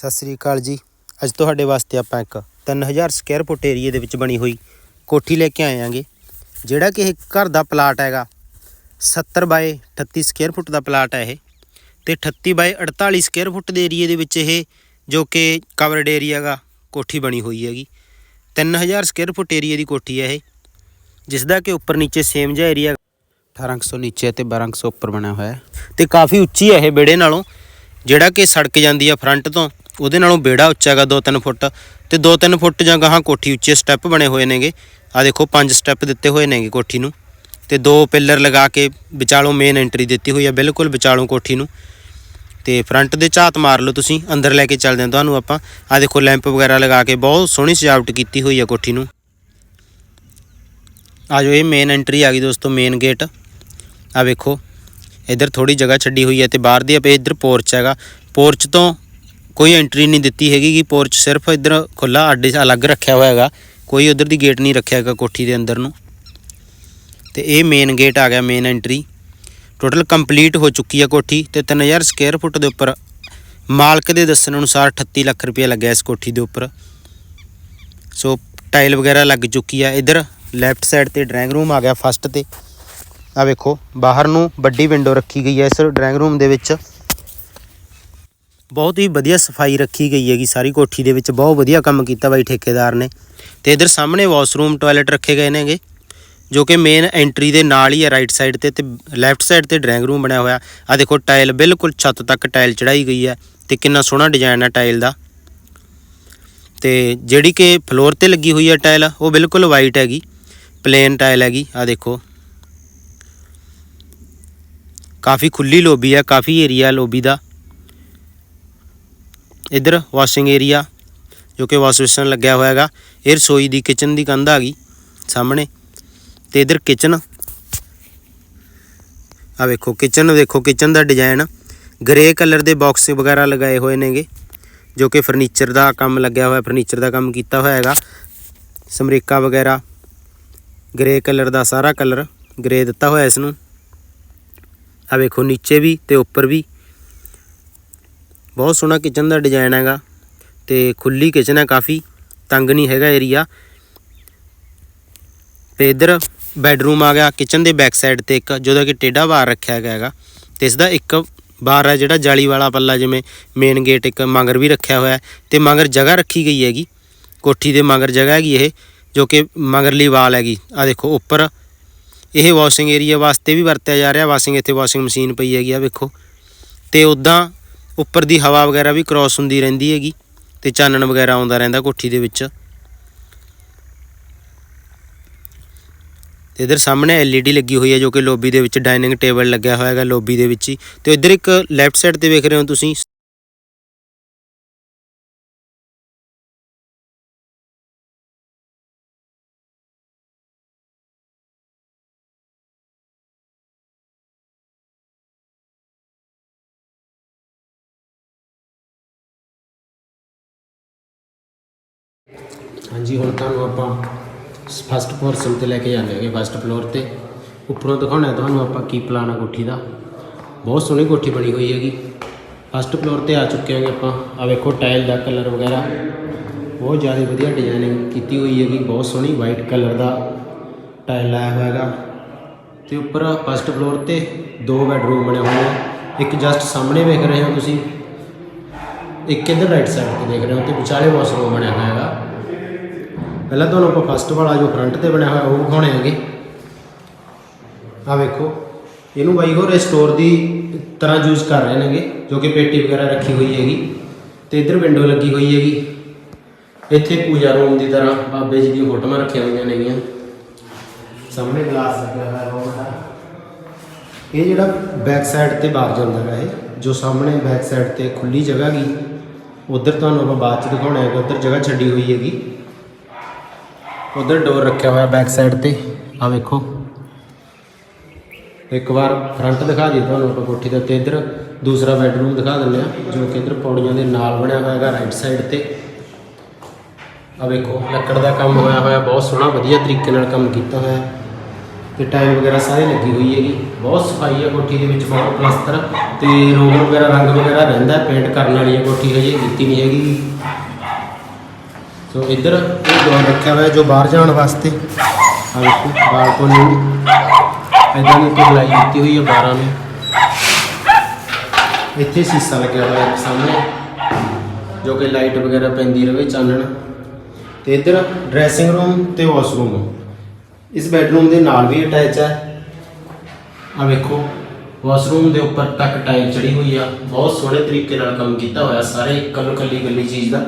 ਸਤਿ ਸ੍ਰੀ ਅਕਾਲ ਜੀ। ਅੱਜ ਤੁਹਾਡੇ ਵਾਸਤੇ ਆਪਾਂ ਇੱਕ 3000 ਸਕੁਅਰ ਫੁੱਟ ਏਰੀਏ ਦੇ ਵਿੱਚ ਬਣੀ ਹੋਈ ਕੋਠੀ ਲੈ ਕੇ ਆਏ ਆਂਗੇ ਜਿਹੜਾ ਕਿ ਇਹ ਘਰ ਦਾ ਪਲਾਟ ਹੈਗਾ 70 ਬਾਏ 38 ਸਕੁਅਰ ਫੁੱਟ ਦਾ ਪਲਾਟ ਹੈ ਇਹ ਤੇ 38 ਬਾਏ 48 ਸਕੁਅਰ ਫੁੱਟ ਦੇ ਏਰੀਏ ਦੇ ਵਿੱਚ ਇਹ ਜੋ ਕਿ ਕਵਰਡ ਏਰੀਆ ਗਾ ਕੋਠੀ ਬਣੀ ਹੋਈ ਹੈਗੀ। 3000 ਸਕੁਅਰ ਫੁੱਟ ਏਰੀਏ ਦੀ ਕੋਠੀ ਹੈ ਇਹ ਜਿਸ ਦਾ ਕਿ ਉੱਪਰ ਨੀਚੇ ਸੇਮ ਜਿਹਾ ਏਰੀਆ 1800 ਨੀਚੇ ਤੇ 1200 ਉੱਪਰ ਬਣਿਆ ਹੋਇਆ ਹੈ ਤੇ ਕਾਫੀ ਉੱਚੀ ਹੈ ਇਹ ਬੇੜੇ ਨਾਲੋਂ, ਜਿਹੜਾ ਕਿ ਸੜਕ ਜਾਂਦੀ ਆ ਫਰੰਟ ਤੋਂ। ਉਹਦੇ ਨਾਲੋਂ ਬੇੜਾ ਉੱਚਾ ਹੈਗਾ 2-3 ਫੁੱਟ ਤੇ 2-3 ਫੁੱਟ ਜਾਂ ਗਾਹਾਂ ਕੋਠੀ ਉੱਚੇ ਸਟੈਪ ਬਣੇ ਹੋਏ ਨੇਗੇ। ਆ ਦੇਖੋ, ਪੰਜ ਸਟੈਪ ਦਿੱਤੇ ਹੋਏ ਨੇਗੇ ਕੋਠੀ ਨੂੰ ਤੇ ਦੋ ਪਿੱਲਰ ਲਗਾ ਕੇ ਵਿਚਾਲੋਂ ਮੇਨ ਐਂਟਰੀ ਦਿੱਤੀ ਹੋਈ ਹੈ ਬਿਲਕੁਲ ਵਿਚਾਲੋਂ ਕੋਠੀ ਨੂੰ। ਤੇ ਫਰੰਟ ਦੇ ਝਾਤ ਮਾਰ ਲਓ ਤੁਸੀਂ, ਅੰਦਰ ਲੈ ਕੇ ਚੱਲਦੇ ਹਾਂ ਤੁਹਾਨੂੰ ਆਪਾਂ। ਆ ਦੇਖੋ ਲੈਂਪ ਵਗੈਰਾ ਲਗਾ ਕੇ ਬਹੁਤ ਸੋਹਣੀ ਸਜਾਵਟ ਕੀਤੀ ਹੋਈ ਹੈ ਕੋਠੀ ਨੂੰ। ਆ ਜੋ ਇਹ ਮੇਨ ਐਂਟਰੀ ਆ ਗਈ ਦੋਸਤੋ ਮੇਨ ਗੇਟ ਆ ਵੇਖੋ, ਇੱਧਰ ਥੋੜੀ ਜਗ੍ਹਾ ਛੱਡੀ ਹੋਈ ਹੈ ਤੇ ਬਾਹਰ ਦੀ ਆਪੇ ਇੱਧਰ ਪੋਰਚ ਹੈਗਾ। ਪੋਰਚ ਤੋਂ ਕੋਈ ਐਂਟਰੀ ਨਹੀਂ ਦਿੱਤੀ ਹੈਗੀ ਕਿ ਪੋਰਚ ਸਿਰਫ ਇੱਧਰ ਖੁੱਲਾ ਅੱਡੇ ਅਲੱਗ ਰੱਖਿਆ ਹੋਇਆ ਹੈਗਾ। ਕੋਈ ਉਧਰ ਦੀ ਗੇਟ ਨਹੀਂ ਰੱਖਿਆ ਹੈਗਾ ਕੋਠੀ ਦੇ ਅੰਦਰ ਨੂੰ। ਤੇ ਇਹ ਮੇਨ ਗੇਟ ਆ ਗਿਆ ਮੇਨ ਐਂਟਰੀ ਟੋਟਲ ਕੰਪਲੀਟ ਹੋ ਚੁੱਕੀ ਹੈ ਕੋਠੀ ਤੇ 3000 ਸਕੁਅਰ ਫੁੱਟ ਦੇ ਉੱਪਰ ਮਾਲਕ ਦੇ ਦੱਸਣ ਅਨੁਸਾਰ 38 ਲੱਖ ਰੁਪਏ ਲੱਗਿਆ ਇਸ ਕੋਠੀ ਦੇ ਉੱਪਰ। ਸੋ ਟਾਈਲ ਵਗੈਰਾ ਲੱਗ ਚੁੱਕੀ ਆ। ਇੱਧਰ ਲੈਫਟ ਸਾਈਡ ਤੇ ਡਰਾਇੰਗ ਰੂਮ ਆ ਗਿਆ ਫਸਟ ਤੇ। ਆ ਵੇਖੋ, ਬਾਹਰ ਨੂੰ ਵੱਡੀ ਵਿੰਡੋ ਰੱਖੀ ਗਈ ਹੈ ਇਸ ਡਰਾਇੰਗ ਰੂਮ ਦੇ ਵਿੱਚ। ਬਹੁਤ ਹੀ ਵਧੀਆ ਸਫ਼ਾਈ ਰੱਖੀ ਗਈ ਹੈਗੀ, ਸਾਰੀ ਕੋਠੀ ਦੇ ਵਿੱਚ ਬਹੁਤ ਵਧੀਆ ਕੰਮ ਕੀਤਾ ਬਾਈ ਠੇਕੇਦਾਰ ਨੇ। ਤੇ ਇਧਰ ਸਾਹਮਣੇ ਵਾਸ਼ਰੂਮ ਟਾਇਲਟ ਰੱਖੇ ਗਏ ਨੇਗੇ, ਜੋ ਕਿ ਮੇਨ ਐਂਟਰੀ ਦੇ ਨਾਲ ਹੀ ਹੈ ਰਾਈਟ ਸਾਈਡ ਤੇ ਤੇ ਲੈਫਟ ਸਾਈਡ ਤੇ ਡਰਾਇੰਗ ਰੂਮ ਬਣਿਆ ਹੋਇਆ। ਆ ਦੇਖੋ ਟਾਇਲ ਬਿਲਕੁਲ ਛੱਤ ਤੱਕ ਟਾਇਲ ਚੜਾਈ ਗਈ ਹੈ ਤੇ ਕਿੰਨਾ ਸੋਹਣਾ ਡਿਜ਼ਾਈਨ ਹੈ ਟਾਇਲ ਦਾ। ਤੇ ਜਿਹੜੀ ਕਿ ਫਲੋਰ ਤੇ ਲੱਗੀ ਹੋਈ ਹੈ ਟਾਇਲ, ਉਹ ਬਿਲਕੁਲ ਵਾਈਟ ਹੈਗੀ ਪਲੇਨ ਟਾਇਲ ਹੈਗੀ ਆ ਦੇਖੋ। ਕਾਫੀ ਖੁੱਲੀ ਲੋਬੀ ਹੈ, ਕਾਫੀ ਏਰੀਆ ਲੋਬੀ ਦਾ। ਇੱਧਰ ਵਾਸ਼ਿੰਗ ਏਰੀਆ ਜੋ ਕਿ ਵਾਸ਼ ਬੇਸਨ ਲੱਗਿਆ ਹੋਇਆ ਹੈਗਾ। ਇਹ ਰਸੋਈ ਦੀ ਕਿਚਨ ਦੀ ਕੰਧ ਆ ਗਈ ਸਾਹਮਣੇ ਤੇ ਇੱਧਰ ਕਿਚਨ ਆ ਵੇਖੋ ਕਿਚਨ ਵੇਖੋ ਕਿਚਨ ਦਾ ਡਿਜ਼ਾਈਨ ਗ੍ਰੇ ਕਲਰ ਦੇ ਬਾਕਸ ਵਗੈਰਾ ਲਗਾਏ ਹੋਏ ਨੇਗੇ, ਜੋ ਕਿ ਫਰਨੀਚਰ ਦਾ ਕੰਮ ਲੱਗਿਆ ਹੋਇਆ ਫਰਨੀਚਰ ਦਾ ਕੰਮ ਕੀਤਾ ਹੋਇਆ ਹੈਗਾ। ਸਮਰੀਕਾ ਵਗੈਰਾ ਗ੍ਰੇ ਕਲਰ ਦਾ ਸਾਰਾ ਕਲਰ ਗ੍ਰੇ ਦਿੱਤਾ ਹੋਇਆ ਇਸ ਨੂੰ। ਆ ਵੇਖੋ, ਨੀਚੇ ਵੀ ਤੇ ਉੱਪਰ ਵੀ ਬਹੁਤ ਸੋਹਣਾ ਕਿਚਨ ਦਾ ਡਿਜ਼ਾਈਨ ਹੈਗਾ ਤੇ ਖੁੱਲੀ ਕਿਚਨ ਹੈ ਕਾਫੀ, ਤੰਗ ਨਹੀਂ ਹੈਗਾ ਏਰੀਆ ਤੇ ਇਧਰ ਬੈੱਡਰੂਮ ਆ ਗਿਆ ਕਿਚਨ ਦੇ ਬੈਕ ਸਾਈਡ ਤੇ ਇੱਕ ਜਿਹਦਾ ਕਿ ਟੇਢਾ ਬਾਰ ਰੱਖਿਆ ਗਿਆ ਹੈਗਾ। ਤੇ ਇਸ ਦਾ ਇੱਕ ਬਾਰ ਹੈ ਜਿਹੜਾ ਜਾਲੀ ਵਾਲਾ ਪੱਲਾ, ਜਿਵੇਂ ਮੇਨ ਗੇਟ ਇੱਕ ਮਗਰ ਵੀ ਰੱਖਿਆ ਹੋਇਆ ਹੈ ਤੇ ਮਗਰ ਜਗ੍ਹਾ ਰੱਖੀ ਗਈ ਹੈਗੀ। ਕੋਠੀ ਦੇ ਮਗਰ ਜਗ੍ਹਾ ਹੈਗੀ ਇਹ, ਜੋ ਕਿ ਮਗਰਲੀ ਵਾਲ ਹੈਗੀ। ਆ ਦੇਖੋ ਉੱਪਰ, ਇਹ ਵਾਸ਼ਿੰਗ ਏਰੀਆ ਵਾਸਤੇ ਵੀ ਵਰਤਿਆ ਜਾ ਰਿਹਾ ਵਾਸ਼ਿੰਗ ਇੱਥੇ ਵਾਸ਼ਿੰਗ ਮਸ਼ੀਨ ਪਈ ਹੈਗੀ ਆ ਵੇਖੋ। ਤੇ ਉਦਾਂ ਉੱਪਰ ਦੀ ਹਵਾ ਵਗੈਰਾ ਵੀ ਕ੍ਰਾਸ ਹੁੰਦੀ ਰਹਿੰਦੀ ਹੈਗੀ ਤੇ ਚਾਨਣ ਵਗੈਰਾ ਆਉਂਦਾ ਰਹਿੰਦਾ ਕੋਠੀ ਦੇ ਵਿੱਚ। ਤੇ ਇਧਰ ਸਾਹਮਣੇ ਐਲਈਡੀ ਲੱਗੀ ਹੋਈ ਹੈ ਜੋ ਕਿ ਲੋਬੀ ਦੇ ਵਿੱਚ ਡਾਈਨਿੰਗ ਟੇਬਲ ਲੱਗਿਆ ਹੋਇਆ ਹੈਗਾ ਲੋਬੀ ਦੇ ਵਿੱਚ ਹੀ। ਤੇ ਇਧਰ ਇੱਕ ਲੈਫਟ ਸਾਈਡ ਤੇ ਵੇਖ ਰਹੇ ਹੋ ਤੁਸੀਂ। ਹਾਂਜੀ, ਹੁਣ ਤੁਹਾਨੂੰ ਆਪਾਂ ਫਸਟ ਪੋਰਸ਼ਨ ਤੇ ਲੈ ਕੇ ਜਾਂਦੇ ਹੈਗੇ ਫਸਟ ਫਲੋਰ ਤੇ। ਉੱਪਰੋਂ ਦਿਖਾਉਣਾ ਤੁਹਾਨੂੰ ਆਪਾਂ ਕੀ ਪਲਾਨ ਆ ਕੋਠੀ ਦਾ। ਬਹੁਤ ਸੋਹਣੀ ਕੋਠੀ ਬਣੀ ਹੋਈ ਹੈਗੀ। ਫਸਟ ਫਲੋਰ ਤੇ ਆ ਚੁੱਕੇ ਹਾਂਗੇ ਆਪਾਂ। ਆ ਵੇਖੋ ਟਾਇਲ ਦਾ ਕਲਰ ਵਗੈਰਾ। ਬਹੁਤ ਜ਼ਿਆਦਾ ਵਧੀਆ ਡਿਜ਼ਾਈਨਿੰਗ ਕੀਤੀ ਹੋਈ ਹੈਗੀ। ਬਹੁਤ ਸੋਹਣੀ ਵਾਈਟ ਕਲਰ ਦਾ ਟਾਇਲ ਲਾਇਆ ਹੋਇਆ ਹੈਗਾ। ਤੇ ਉੱਪਰ ਫਸਟ ਫਲੋਰ ਤੇ ਦੋ ਬੈਡਰੂਮ ਬਣੇ ਹੋਏ ਆ ਇੱਕ ਜਸਟ ਸਾਹਮਣੇ ਵੇਖ ਰਹੇ ਹੋ ਤੁਸੀਂ। ਇੱਕ ਇੱਧਰ ਰਾਈਟ ਸਾਈਡ ਤੇ ਦੇਖ ਰਹੇ ਹੋ ਤੇ ਵਿਚਾਲੇ ਵਾਸ਼ਰੂਮ ਬਣਿਆ ਹੋਇਆ ਹੈਗਾ। ਪਹਿਲਾਂ ਤੁਹਾਨੂੰ ਆਪਾਂ ਫਸਟ ਵਾਲਾ ਜੋ ਫਰੰਟ ਤੇ ਬਣਿਆ ਹੋਇਆ, ਉਹ ਵਿਖਾਉਣੇ ਹੈਗੇ। ਆ ਵੇਖੋ, ਇਹਨੂੰ ਬਾਈ ਹੋਰ ਸਟੋਰ ਦੀ ਤਰ੍ਹਾਂ ਯੂਜ਼ ਕਰ ਰਹੇ ਨੇਗੇ, ਜੋ ਕਿ ਪੇਟੀ ਵਗੈਰਾ ਰੱਖੀ ਹੋਈ ਹੈਗੀ। ਤੇ ਇੱਧਰ ਵਿੰਡੋ ਲੱਗੀ ਹੋਈ ਹੈਗੀ। ਇੱਥੇ ਪੂਜਾ ਰੂਮ ਦੀ ਤਰ੍ਹਾਂ ਬਾਬੇ ਜੀ ਦੀਆਂ ਫੋਟੋਆਂ ਰੱਖੀਆਂ ਹੋਈਆਂ ਨੇਗੀਆਂ। ਸਾਹਮਣੇ ਗਲਾਸ ਲੱਗਿਆ ਹੋਇਆ ਰੂਮ ਦਾ। ਇਹ ਜਿਹੜਾ ਬੈਕ ਸਾਈਡ ਤੇ ਬਾਹਰ ਜਾਂਦਾ ਹੈਗਾ ਇਹ, ਜੋ ਸਾਹਮਣੇ ਬੈਕ ਸਾਈਡ ਤੇ ਖੁੱਲੀ ਜਗ੍ਹਾ ਗਈ ਉਧਰ ਤੁਹਾਨੂੰ ਆਪਾਂ ਬਾਅਦ ਚ ਦਿਖਾਉਣਾ ਹੈਗਾ, ਉਧਰ ਜਗ੍ਹਾ ਛੱਡੀ ਹੋਈ ਹੈਗੀ। ਉਧਰ ਡੋਰ ਰੱਖਿਆ ਹੋਇਆ ਬੈਕ ਸਾਈਡ ਤੇ। ਆ ਵੇਖੋ। ਇੱਕ ਵਾਰ ਫਰੰਟ ਦਿਖਾ ਦਈਏ ਤੁਹਾਨੂੰ ਆਪਾਂ ਕੋਠੀ ਦੇ ਉੱਤੇ ਇੱਧਰ। ਦੂਸਰਾ ਬੈਡਰੂਮ ਦਿਖਾ ਦਿੰਦੇ ਆ ਜੋ ਕਿ ਇੱਧਰ ਪੌੜੀਆਂ ਦੇ ਨਾਲ ਬਣਿਆ ਹੋਇਆ ਹੈਗਾ ਰਾਈਟ ਸਾਈਡ ਤੇ। ਆ ਵੇਖੋ, ਲੱਕੜ ਦਾ ਕੰਮ ਹੋਇਆ ਹੋਇਆ, ਬਹੁਤ ਸੋਹਣਾ, ਵਧੀਆ ਤਰੀਕੇ ਨਾਲ ਕੰਮ ਕੀਤਾ ਹੋਇਆ। ਹੈ। ਤੇ ਟਾਈਲ ਵਗੈਰਾ ਸਾਰੇ ਲੱਗੀ ਹੋਈ ਹੈਗੀ। ਬਹੁਤ ਸਫ਼ਾਈ ਹੈ ਕੋਠੀ ਦੇ ਵਿੱਚ, ਬਹੁਤ ਪਲਸਤਰ। ਤੇ ਰੋਗਨ ਵਗੈਰਾ, ਰੰਗ ਵਗੈਰਾ ਰਹਿੰਦਾ ਪੇਂਟ ਕਰਨ ਵਾਲੀ ਹੈ ਕੋਠੀ ਹਜੇ ਕੀਤੀ ਨਹੀਂ ਹੈਗੀ। ਸੋ ਇੱਧਰ ਇਹ ਡੋਰ ਰੱਖਿਆ ਹੋਇਆ ਜੋ ਬਾਹਰ ਜਾਣ ਵਾਸਤੇ। ਆ ਵੇਖੋ ਬਾਲਕੋਨੀ ਇਦਾਂ ਦੀ ਕੋਈ ਲਾਈ ਦਿੱਤੀ ਹੋਈ ਹੈ 12 ਨੂੰ। ਇੱਥੇ ਸੀਸਾ ਲੱਗਿਆ ਹੋਇਆ ਹੈ ਸਾਹਮਣੇ, ਜੋ ਕਿ ਲਾਈਟ ਵਗੈਰਾ ਪੈਂਦੀ ਰਵੇ ਚਾਨਣ। ਤੇ ਇੱਧਰ ਡਰੈਸਿੰਗ ਰੂਮ ਤੇ ਵਾਸ਼ਰੂਮ। ਇਸ ਬੈਡਰੂਮ ਦੇ ਨਾਲ ਵੀ ਅਟੈਚ ਹੈ। ਆ ਵੇਖੋ, ਵਾਸ਼ਰੂਮ ਦੇ ਉੱਪਰ ਤੱਕ ਟਾਈਲ ਚੜੀ ਹੋਈ ਆ। ਬਹੁਤ ਸੋਹਣੇ ਤਰੀਕੇ ਨਾਲ ਕੰਮ ਕੀਤਾ ਹੋਇਆ, ਸਾਰੇ ਕੱਲ ਕੱਲੀ ਕੱਲੀ ਚੀਜ਼ ਦਾ।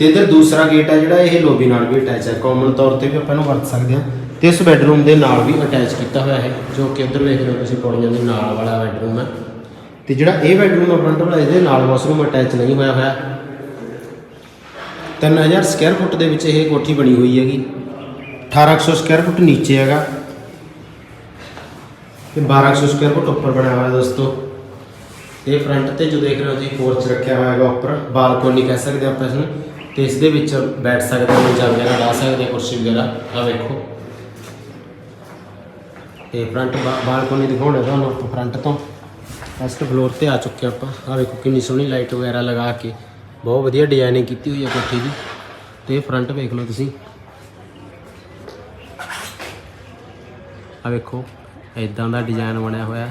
ਤੇ ਇੱਧਰ ਦੂਸਰਾ ਗੇਟ ਹੈ ਜਿਹੜਾ, ਇਹ ਲੋਬੀ ਨਾਲ ਵੀ ਅਟੈਚ ਹੈ ਕਾਮਨ ਤੌਰ ਤੇ ਵੀ ਆਪਾਂ ਇਹਨੂੰ ਵਰਤ ਸਕਦੇ ਹਾਂ। ਤੇ ਇਸ ਬੈਡਰੂਮ ਦੇ ਨਾਲ ਵੀ ਅਟੈਚ ਕੀਤਾ ਹੋਇਆ ਹੈ ਜੋ ਕਿ ਇੱਧਰ ਵੇਖ ਰਹੇ ਹੋ ਤੁਸੀਂ ਪੌੜੀਆਂ ਦੇ ਨਾਲ ਵਾਲਾ ਬੈਡਰੂਮ ਹੈ ਤੇ ਜਿਹੜਾ ਇਹ ਬੈਡਰੂਮ ਹੈ ਫਰੰਟ ਵਾਲਾ, ਇਹਦੇ ਨਾਲ ਵਾਸ਼ਰੂਮ ਅਟੈਚ ਨਹੀਂ ਹੋਇਆ ਹੋਇਆ। 3000 ਸਕੁਅਰ ਫੁੱਟ ਦੇ ਵਿੱਚ ਇਹ ਕੋਠੀ ਬਣੀ ਹੋਈ ਹੈਗੀ। 1800 ਸਕੁਅਰ ਫੁੱਟ ਨੀਚੇ ਹੈਗਾ। ਤੇ 1200 ਸਕੁਅਰ ਫੁੱਟ ਉੱਪਰ ਬਣਿਆ ਹੋਇਆ ਦੋਸਤੋ। ਇਹ ਫਰੰਟ ਤੇ ਜੋ ਦੇਖ ਰਹੇ ਹੋ ਤੁਸੀਂ ਪੋਰਚ ਰੱਖਿਆ ਹੋਇਆ ਹੈਗਾ ਉੱਪਰ। ਬਾਲਕੋਨੀ ਕਹਿ ਸਕਦੇ ਆਪਾਂ ਇਸ ਨੂੰ ਤੇ ਇਸ ਦੇ ਵਿੱਚ ਬੈਠ ਸਕਦੇ ਹੋ ਜਾਂ ਵਗੈਰਾ ਲਾ ਸਕਦੇ ਹੋ, ਕੁਰਸੀ ਵਗੈਰਾ। ਆ ਵੇਖੋ। ਤੇ ਫਰੰਟ ਬਾਲਕੋਨੀ ਦਿਖਾਉਣਾ ਤੁਹਾਨੂੰ ਫਰੰਟ ਤੋਂ। ਫਸਟ ਫਲੋਰ ਤੇ ਆ ਚੁੱਕੇ ਆਪਾਂ। ਆ ਵੇਖੋ ਕਿੰਨੀ ਸੋਹਣੀ ਲਾਈਟ ਵਗੈਰਾ ਲਗਾ ਕੇ ਬਹੁਤ ਵਧੀਆ ਡਿਜ਼ਾਈਨਿੰਗ ਕੀਤੀ ਹੋਈ ਹੈ ਕੋਠੀ ਦੀ। ਤੇ ਫਰੰਟ ਵੇਖ ਲਓ ਤੁਸੀਂ। ਆ ਵੇਖੋ ਇਦਾਂ ਦਾ ਡਿਜ਼ਾਈਨ ਬਣਿਆ ਹੋਇਆ।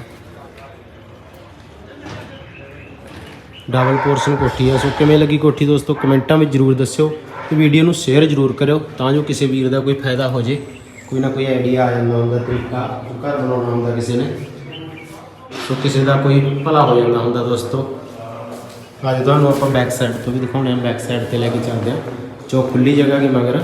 ਡਬਲ ਪੋਰਸ਼ਨ ਕੋਠੀ ਹੈ। ਸੋ ਕਿਵੇਂ ਲੱਗੀ ਕੋਠੀ ਦੋਸਤੋ? ਕਮੈਂਟਾਂ ਵਿੱਚ ਜਰੂਰ ਦੱਸਿਓ ਤੇ ਵੀਡੀਓ ਨੂੰ ਸ਼ੇਅਰ ਜਰੂਰ ਕਰਿਓ ਤਾਂ ਜੋ ਕਿਸੇ ਵੀਰ ਦਾ ਕੋਈ ਫਾਇਦਾ ਹੋ ਜੇ। ਕੋਈ ਨਾ ਕੋਈ ਆਈਡੀਆ ਆ ਜਾਂਦਾ ਹੁੰਦਾ ਤਰੀਕਾ ਘਰ ਬਣਾਉਣਾ ਹੁੰਦਾ ਕਿਸੇ ਨੇ। ਸੋ ਕਿਸੇ ਦਾ ਕੋਈ ਭਲਾ ਹੋ ਜਾਂਦਾ ਹੁੰਦਾ ਦੋਸਤੋ। ਅੱਜ ਤੁਹਾਨੂੰ ਆਪਾਂ ਬੈਕ ਸਾਈਡ ਤੋਂ ਵੀ ਦਿਖਾਉਣੇ ਆ। ਬੈਕ ਸਾਈਡ ਤੇ ਲੈ ਕੇ ਚੱਲਦੇ ਆ। ਜੋ ਖੁੱਲੀ ਜਗ੍ਹਾ ਕੀ ਮਗਰ।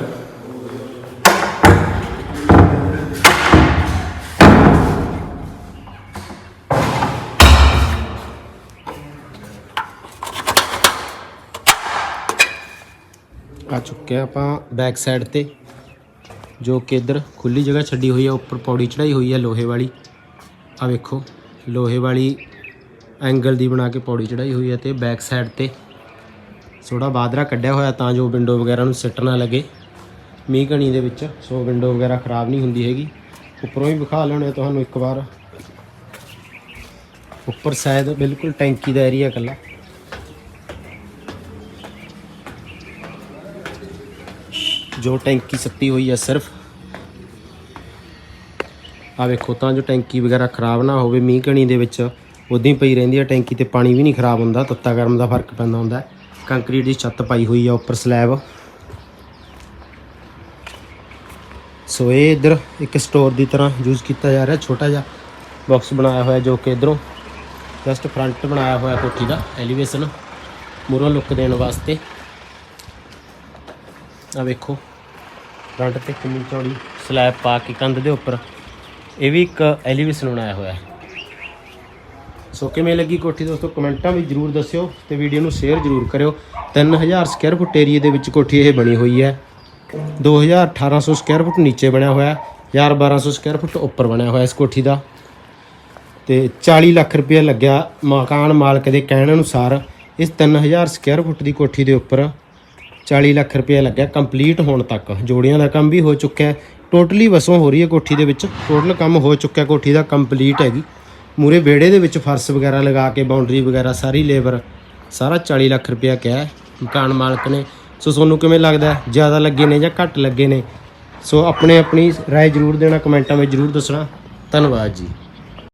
ਆ ਚੁੱਕੇ ਆਪਾਂ ਬੈਕ ਸਾਈਡ ਤੇ, ਜੋ ਕਿ ਇੱਧਰ ਖੁੱਲੀ ਜਗ੍ਹਾ ਛੱਡੀ ਹੋਈ ਹੈ ਉੱਪਰ ਪੌੜੀ ਚੜਾਈ ਹੋਈ ਹੈ ਲੋਹੇ ਵਾਲੀ। ਆ ਵੇਖੋ, ਲੋਹੇ ਵਾਲੀ ਐਂਗਲ ਦੀ ਬਣਾ ਕੇ ਪੌੜੀ ਚੜਾਈ ਹੋਈ ਹੈ ਤੇ ਬੈਕ ਸਾਈਡ ਤੇ। ਥੋੜਾ ਬਾਦਰਾ ਕੱਢਿਆ ਹੋਇਆ ਤਾਂ ਜੋ ਵਿੰਡੋ ਵਗੈਰਾ ਨੂੰ ਸਿੱਟ ਨਾ ਲੱਗੇ। ਮੀਂਹ ਘਣੀ ਦੇ ਵਿੱਚ, ਸੋ ਵਿੰਡੋ ਵਗੈਰਾ ਖਰਾਬ ਨਹੀਂ ਹੁੰਦੀ ਹੈਗੀ। ਉੱਪਰੋਂ ਹੀ ਵਿਖਾ ਲੈਣੇ ਤੁਹਾਨੂੰ ਇੱਕ ਵਾਰ। ਉੱਪਰ ਸ਼ਾਇਦ ਬਿਲਕੁਲ ਟੈਂਕੀ ਦਾ ਏਰੀਆ ਇਕੱਲਾ। ਜੋ ਟੈਂਕੀ ਸੱਤੀ ਹੋਈ ਹੈ ਸਿਰਫ। ਆ ਵੇਖੋ, ਤਾਂ ਜੋ ਟੈਂਕੀ ਵਗੈਰਾ ਖਰਾਬ ਨਾ ਹੋਵੇ, ਮੀਂਹ ਕਣੀ ਦੇ ਵਿੱਚ ਉਦਾਂ ਹੀ ਪਈ ਰਹਿੰਦੀ ਹੈ ਟੈਂਕੀ ਤੇ ਪਾਣੀ ਵੀ ਨਹੀਂ ਖਰਾਬ ਹੁੰਦਾ, ਤੱਤਾ ਗਰਮ ਦਾ ਫ਼ਰਕ ਪੈਂਦਾ ਹੁੰਦਾ। ਕੰਕਰੀਟ ਦੀ ਛੱਤ ਪਾਈ ਹੋਈ ਹੈ ਉੱਪਰ ਸਲੈਬ। ਸੋ ਇਹ ਇਧਰ ਇੱਕ ਸਟੋਰ ਦੀ ਤਰ੍ਹਾਂ ਯੂਜ਼ ਕੀਤਾ ਜਾ ਰਿਹਾ, ਛੋਟਾ ਜਿਹਾ ਬਾਕਸ ਬਣਾਇਆ ਹੋਇਆ ਜੋ ਕਿ ਇਧਰੋਂ ਜਸਟ ਫਰੰਟ ਬਣਾਇਆ ਹੋਇਆ ਕੋਠੀ ਦਾ, ਐਲੀਵੇਸ਼ਨ ਮੂਰੋਂ ਲੁੱਕ ਦੇਣ ਵਾਸਤੇ। ਆ ਵੇਖੋ। ਫਰੰਟ ਤੇ ਕਿੰਨੀ ਚੌੜੀ। ਸਲੈਬ ਪਾ ਕੇ ਕੰਧ ਦੇ ਉੱਪਰ। ਇਹ ਵੀ ਇੱਕ ਐਲੀਵੇਸ਼ਨ ਬਣਾਇਆ ਹੋਇਆ ਹੈ। ਸੋ ਕਿਵੇਂ ਲੱਗੀ ਕੋਠੀ ਦੋਸਤੋ? ਕਮੈਂਟਾਂ ਵਿੱਚ ਜਰੂਰ ਦੱਸਿਓ ਤੇ ਵੀਡੀਓ ਨੂੰ ਸ਼ੇਅਰ ਜਰੂਰ ਕਰਿਓ। 3000 ਸਕੁਅਰ ਫੁੱਟ ਏਰੀਆ ਦੇ ਵਿੱਚ ਕੋਠੀ ਇਹ ਬਣੀ ਹੋਈ ਹੈ। 2800 ਸਕੁਅਰ ਫੁੱਟ ਨੀਚੇ ਬਣਿਆ ਹੋਇਆ ਹੈ। 1200 ਸਕੁਅਰ ਫੁੱਟ ਉੱਪਰ ਬਣਿਆ ਹੋਇਆ ਇਸ ਕੋਠੀ ਦਾ। ਤੇ 40 ਲੱਖ ਰੁਪਏ ਲੱਗਿਆ ਮਕਾਨ ਮਾਲਕ ਦੇ ਕਹਿਣ ਅਨੁਸਾਰ ਇਸ 3000 ਸਕੁਅਰ ਫੁੱਟ ਦੀ ਕੋਠੀ ਦੇ ਉੱਪਰ। 40 ਲੱਖ ਰੁਪਏ ਲੱਗਿਆ ਕੰਪਲੀਟ ਹੋਣ ਤੱਕ ਜੋੜੀਆਂ ਦਾ ਕੰਮ ਵੀ ਹੋ ਚੁੱਕਿਆ ਹੈ ਟੋਟਲੀ ਵਸੋਂ ਹੋ ਰਹੀ ਹੈ ਕੋਠੀ ਦੇ ਵਿੱਚ ਟੋਟਲ ਕੰਮ ਹੋ ਚੁੱਕਿਆ ਕੋਠੀ ਦਾ ਕੰਪਲੀਟ ਹੈਗੀ ਮੂਰੇ ਵਿਹੜੇ ਦੇ ਵਿੱਚ ਫਰਸ਼ ਵਗੈਰਾ ਲਗਾ ਕੇ ਬਾਉਂਡਰੀ ਵਗੈਰਾ ਸਾਰੀ ਲੇਬਰ ਸਾਰਾ 40 ਲੱਖ ਰੁਪਇਆ ਕਿਹਾ ਹੈ ਮਕਾਨ ਮਾਲਕ ਨੇ ਸੋ ਤੁਹਾਨੂੰ ਕਿਵੇਂ ਲੱਗਦਾ ਹੈ? ਜ਼ਿਆਦਾ ਲੱਗੇ ਨੇ ਜਾਂ ਘੱਟ ਲੱਗੇ ਨੇ ਸੋ ਆਪਣੇ ਆਪਣੀ رائے ਜਰੂਰ ਦੇਣਾ ਕਮੈਂਟਾਂ ਵਿੱਚ ਜਰੂਰ ਦੱਸਣਾ ਧੰਨਵਾਦ ਜੀ